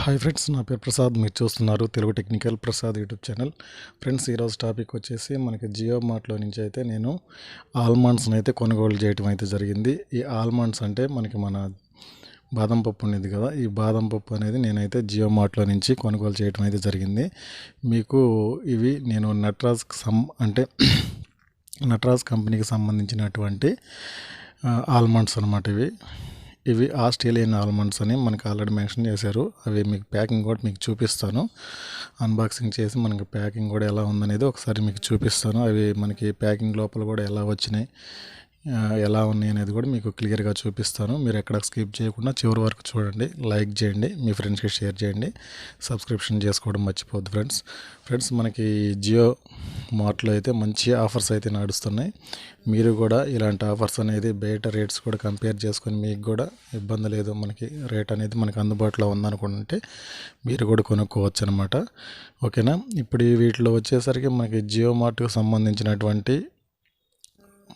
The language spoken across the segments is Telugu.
హాయ్ ఫ్రెండ్స్ నా పేరు ప్రసాద్. మీరు చూస్తున్నారు Telugu technical Prasad YouTube channel. Friends ఈరోజు టాపిక్ వచ్చేసి మనకి జియో మార్ట్లో నుంచి అయితే నేను ఆల్మండ్స్ని అయితే కొనుగోలు చేయటం అయితే జరిగింది. ఈ ఆల్మండ్స్ అంటే మనకి మన బాదం పప్పు ఉండేది కదా ఈ బాదం పప్పు అనేది నేనైతే జియో మార్ట్లో నుంచి కొనుగోలు చేయటం అయితే జరిగింది. మీకు ఇవి నేను నట్రాజ్ సం అంటే నట్రాజ్ కంపెనీకి సంబంధించినటువంటి ఆల్మండ్స్ అనమాట ఇవి. ఇవి ఆస్ట్రేలియన్ ఆల్మండ్స్ అని మనకి ఆల్రెడీ మెన్షన్ చేశారు. అవి మీకు ప్యాకింగ్ కూడా మీకు చూపిస్తాను. అన్బాక్సింగ్ చేసి మనకి ప్యాకింగ్ కూడా ఎలా ఉందనేది ఒకసారి మీకు చూపిస్తాను. అవి మనకి ప్యాకింగ్ లోపల కూడా ఎలా వచ్చినాయి ఎలా ఉన్నాయి అనేది కూడా మీకు క్లియర్గా చూపిస్తాను. మీరు ఎక్కడ స్కిప్ చేయకుండా చివరి వరకు చూడండి. లైక్ చేయండి. మీ ఫ్రెండ్స్కి షేర్ చేయండి. సబ్స్క్రిప్షన్ చేసుకోవడం మర్చిపోద్దు ఫ్రెండ్స్. ఫ్రెండ్స్ మనకి జియో మార్ట్లో అయితే మంచి ఆఫర్స్ అయితే నడుస్తున్నాయి. మీరు కూడా ఇలాంటి ఆఫర్స్ అనేది బయట రేట్స్ కూడా కంపేర్ చేసుకొని మీకు కూడా ఇబ్బంది లేదు. మనకి రేట్ అనేది మనకి అందుబాటులో ఉందనుకుంటే మీరు కూడా కొనుక్కోవచ్చు అనమాట ఓకేనా? ఇప్పుడు ఈ వీటిలో వచ్చేసరికి మనకి జియో మార్ట్కి సంబంధించినటువంటి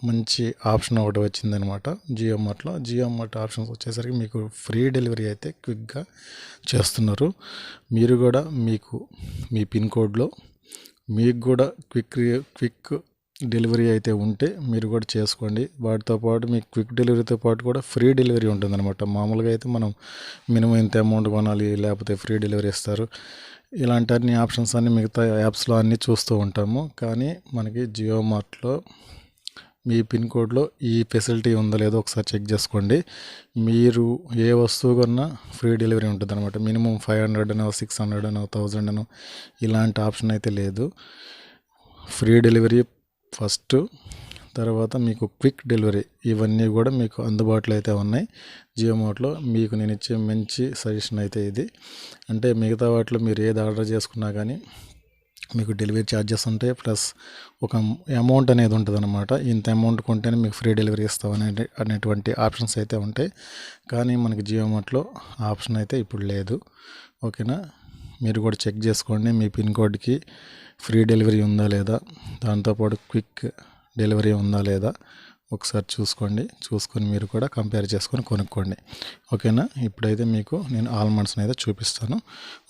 మంచి ఆప్షన్ ఒకటి వచ్చిందనమాట. జియో మార్ట్లో. జియో మార్ట్ ఆప్షన్స్ వచ్చేసరికి మీకు ఫ్రీ డెలివరీ అయితే క్విక్గా చేస్తున్నారు. మీరు కూడా మీకు మీ పిన్ కోడ్లో మీకు కూడా క్విక్ క్విక్ డెలివరీ అయితే ఉంటే మీరు కూడా చేసుకోండి. వాటితో పాటు మీకు క్విక్ డెలివరీతో పాటు కూడా ఫ్రీ డెలివరీ ఉంటుందన్నమాట మామూలుగా అయితే మనం మినిమం ఇంత అమౌంట్ కొనాలి లేకపోతే ఫ్రీ డెలివరీ ఇస్తారు. ఇలాంటి అన్ని ఆప్షన్స్ అన్ని మిగతా యాప్స్లో అన్నీ చూస్తూ ఉంటాము. కానీ మనకి జియో మార్ట్లో మీ పిన్ కోడ్లో ఈ ఫెసిలిటీ ఉందో లేదో ఒకసారి చెక్ చేసుకోండి. మీరు ఏ వస్తువు కొన్నా ఫ్రీ డెలివరీ ఉంటుంది అనమాట మినిమం ఫైవ్ హండ్రెడ్ అనో సిక్స్ హండ్రెడ్ అనో థౌజండ్ అనో ఇలాంటి ఆప్షన్ అయితే లేదు. ఫ్రీ డెలివరీ ఫస్ట్ తర్వాత మీకు క్విక్ డెలివరీ ఇవన్నీ కూడా మీకు అందుబాటులో అయితే ఉన్నాయి. జియో మార్ట్లో మీకు నేను ఇచ్చే మంచి సజెషన్ అయితే ఇది. అంటే మిగతా వాటిలో మీరు ఏది ఆర్డర్ చేసుకున్నా కానీ మీకు డెలివరీ ఛార్జెస్ ఉంటాయి ప్లస్ ఒక అమౌంట్ అనేది ఉంటుంది అనమాట ఇంత అమౌంట్ కొంటేనే మీకు ఫ్రీ డెలివరీ ఇస్తాం అనే అనేటువంటి ఆప్షన్స్ అయితే ఉంటాయి. కానీ మనకి జియో మార్ట్లో ఆప్షన్ అయితే ఇప్పుడు లేదు. ఓకేనా? మీరు కూడా చెక్ చేసుకోండి మీ పిన్ కోడ్కి ఫ్రీ డెలివరీ ఉందా లేదా? దాంతోపాటు క్విక్ డెలివరీ ఉందా లేదా? ఒకసారి చూసుకోండి. చూసుకొని మీరు కూడా కంపేర్ చేసుకొని కొనుక్కోండి. ఓకేనా? ఇప్పుడైతే మీకు నేను ఆల్మండ్స్ని అయితే చూపిస్తాను.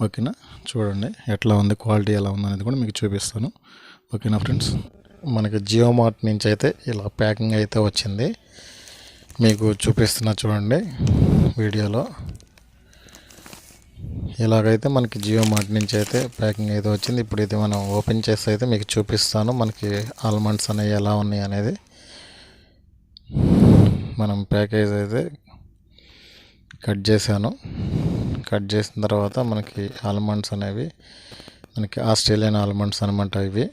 ఓకేనా? చూడండి ఎట్లా ఉంది క్వాలిటీ ఎలా ఉంది అనేది కూడా మీకు చూపిస్తాను. ఓకేనా ఫ్రెండ్స్? మనకి జియో మార్ట్ నుంచి అయితే ఇలా ప్యాకింగ్ అయితే వచ్చింది. మీకు చూపిస్తున్నా చూడండి వీడియోలో. ఇలాగైతే మనకి జియో మార్ట్ నుంచి అయితే ప్యాకింగ్ అయితే వచ్చింది. ఇప్పుడైతే మనం ఓపెన్ చేసి అయితే మీకు చూపిస్తాను. మనకి ఆల్మండ్స్ అనేవి ఎలా ఉన్నాయి అనేది. మనం ప్యాకేజ్ అయితే కట్ చేశాను. కట్ చేసిన తర్వాత మనకి ఆల్మండ్స్ అనేవి మనకి ఆస్ట్రేలియన్ ఆల్మండ్స్ అనమాట ఇవి.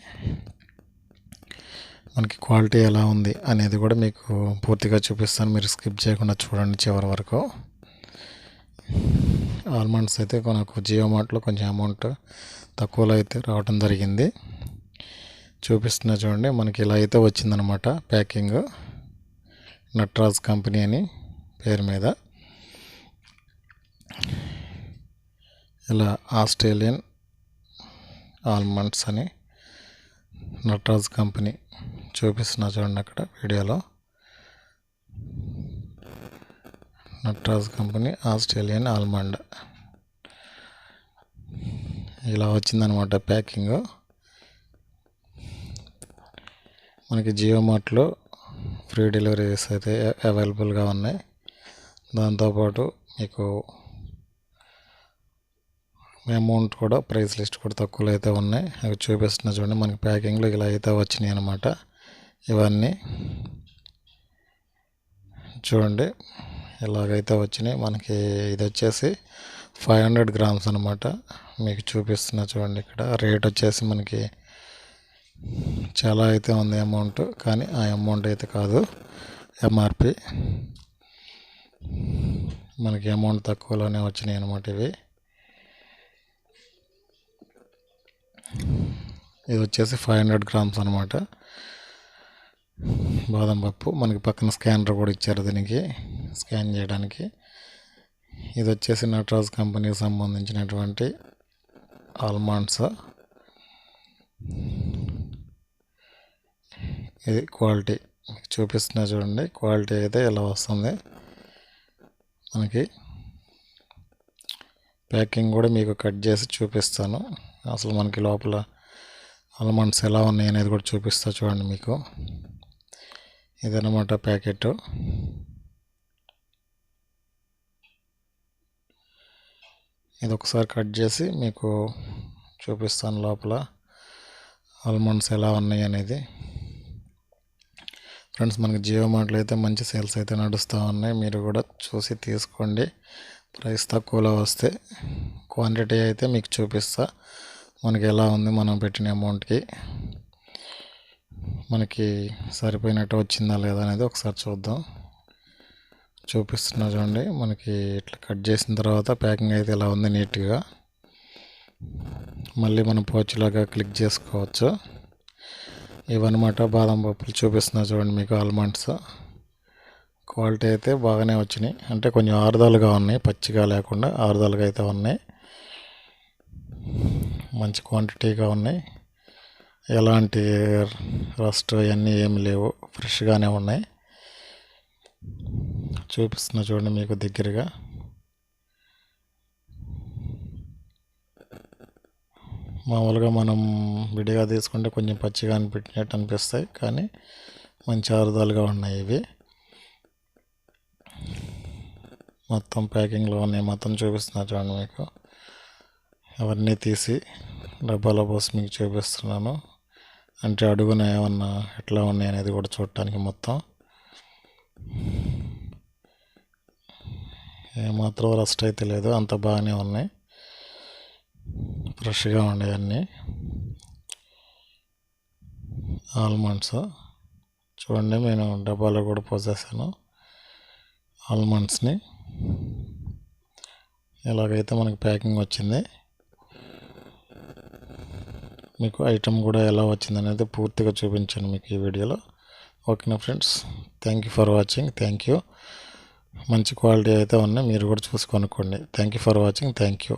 మనకి క్వాలిటీ ఎలా ఉంది అనేది కూడా మీకు పూర్తిగా చూపిస్తాను. మీరు స్కిప్ చేయకుండా చూడండి చివరి వరకు. ఆల్మండ్స్ అయితే మనకు జియో మార్ట్లో కొంచెం అమౌంట్ తక్కువలో అయితే రావడం జరిగింది. చూపిస్తున్నా చూడండి మనకి ఇలా అయితే వచ్చిందనమాట ప్యాకింగ్. నట్రాజ్ కంపెనీ అని పేరు మీద. ఇలా ఆస్ట్రేలియన్ ఆల్మండ్స్ అని నట్రాజ్ కంపెనీ చూపిస్తున్నా చూడండి అక్కడ వీడియోలో. Nataraj company Australian almond. ఇలా వచ్చిందనమాట ప్యాకింగ్. మనకి జియో మార్ట్లో ఫ్రీ డెలివరీస్ అయితే అవైలబుల్గా ఉన్నాయి. దాంతోపాటు మీకు అమౌంట్ కూడా ప్రైస్ లిస్ట్ కూడా తక్కువలో అయితే ఉన్నాయి. అవి చూపిస్తున్నా చూడండి మనకి ప్యాకింగ్లో ఇలా అయితే వచ్చినాయి అనమాట ఇవన్నీ చూడండి ఇలాగైతే వచ్చినాయి. మనకి ఇది వచ్చేసి ఫైవ్ హండ్రెడ్ గ్రామ్స్ అనమాట మీకు చూపిస్తున్నా చూడండి ఇక్కడ రేట్ వచ్చేసి మనకి చాలా అయితే ఉంది అమౌంట్ కానీ ఆ అమౌంట్ అయితే కాదు. ఎంఆర్పి మనకి అమౌంట్ తక్కువలోనే వచ్చినాయి అనమాట ఇవి. ఇది వచ్చేసి ఫైవ్ హండ్రెడ్ గ్రామ్స్ అనమాట బాదం పప్పు మనకి పక్కన స్కానర్ కూడా ఇచ్చారు దీనికి స్కాన్ చేయడానికి. ఇది వచ్చేసి నటరాజ్ కంపెనీకి సంబంధించినటువంటి ఆల్మండ్స్ ఇది క్వాలిటీ. మీకు చూపిస్తున్నా చూడండి. క్వాలిటీ అయితే ఇలా వస్తుంది. మనకి ప్యాకింగ్ కూడా మీకు కట్ చేసి చూపిస్తాను. అసలు మనకి లోపల ఆల్మండ్స్ ఎలా ఉన్నాయి అనేది కూడా చూపిస్తా చూడండి మీకు. ఇదనమాట ప్యాకెట్. ఇది ఒకసారి కట్ చేసి మీకు చూపిస్తాను లోపల. ఆల్మండ్స్ ఎలా ఉన్నాయి అనేది. ఫ్రెండ్స్ మనకి జియో మార్ట్లో అయితే మంచి సేల్స్ అయితే నడుస్తూ ఉన్నాయి. మీరు కూడా చూసి తీసుకోండి. ప్రైస్ తక్కువలో వస్తే క్వాంటిటీ అయితే మీకు చూపిస్తా. మనకి ఎలా ఉంది మనం పెట్టిన అమౌంట్కి? మనకి సరిపోయినట్టు వచ్చిందా లేదా అనేది ఒకసారి చూద్దాం. చూపిస్తున్నా చూడండి. మనకి ఇట్లా కట్ చేసిన తర్వాత ప్యాకింగ్ అయితే ఇలా ఉంది నీట్గా. మళ్ళీ మనం పోచ్లాగా క్లిక్ చేసుకోవచ్చు. ఇవన్నమాట బాదం పప్పులు చూపిస్తున్నా చూడండి మీకు ఆల్మండ్స్ క్వాలిటీ అయితే బాగానే వచ్చినాయి. అంటే కొంచెం ఆరుదలుగా ఉన్నాయి పచ్చిగా లేకుండా ఆరుదలుగా అయితే ఉన్నాయి. మంచి క్వాంటిటీగా ఉన్నాయి. ఎలాంటి రస్ట్ అవన్నీ ఏమి లేవు ఫ్రెష్గానే ఉన్నాయి. చూపిస్తున్నా చూడండి మీకు దగ్గరగా. మామూలుగా మనం విడిగా తీసుకుంటే కొంచెం పచ్చిగా అనిపించినట్టు అనిపిస్తాయి కానీ మంచి ఆరుదాలుగా ఉన్నాయి ఇవి. మొత్తం ప్యాకింగ్లో ఉన్నాయి మొత్తం చూపిస్తున్నా చూడండి మీకు. అవన్నీ తీసి డబ్బాలో పోసి మీకు చూపిస్తున్నాను. అంటే అడుగున ఏమన్నా ఎట్లా ఉన్నాయి అనేది కూడా చూడటానికి మొత్తం. ఏమాత్రం రస్ట్ అయితే లేదు అంత బాగానే ఉన్నాయి. ఫ్రెష్గా ఉండేవన్నీ. ఆల్మండ్స్. చూడండి నేను డబ్బాలో కూడా పోసేసాను ఆల్మండ్స్ని. ఇలాగైతే మనకి ప్యాకింగ్ వచ్చింది మీకు ఐటమ్ కూడా ఎలా వచ్చింది అనేది పూర్తిగా చూపించాను మీకు ఈ వీడియోలో. ఓకేనా friends? Thank you for watching. Thank you. మంచి క్వాలిటీ అయితే ఉన్నాయి మీరు కూడా చూసి కొనుక్కోండి. Thank you for watching. Thank you.